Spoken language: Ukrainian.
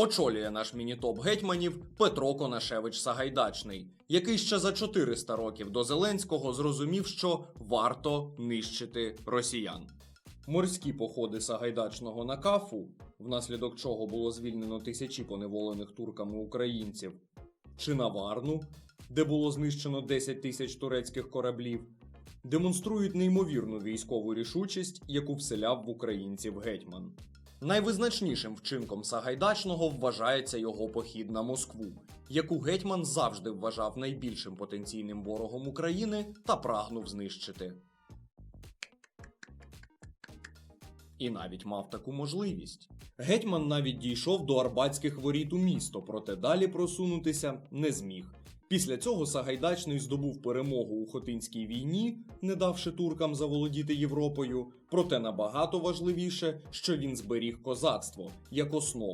Очолює наш мінітоп гетьманів Петро Конашевич Сагайдачний, який ще за 400 років до Зеленського зрозумів, що варто нищити росіян. Морські походи Сагайдачного на Кафу, внаслідок чого було звільнено тисячі поневолених турками українців, чи на Варну, де було знищено 10 тисяч турецьких кораблів, демонструють неймовірну військову рішучість, яку вселяв в українців гетьман. Найвизначнішим вчинком Сагайдачного вважається його похід на Москву, яку гетьман завжди вважав найбільшим потенційним ворогом України та прагнув знищити. І навіть мав таку можливість. Гетьман навіть дійшов до Арбатських воріт у місто, проте далі просунутися не зміг. Після цього Сагайдачний здобув перемогу у Хотинській війні, не давши туркам заволодіти Європою. Проте набагато важливіше, що він зберіг козацтво як основу.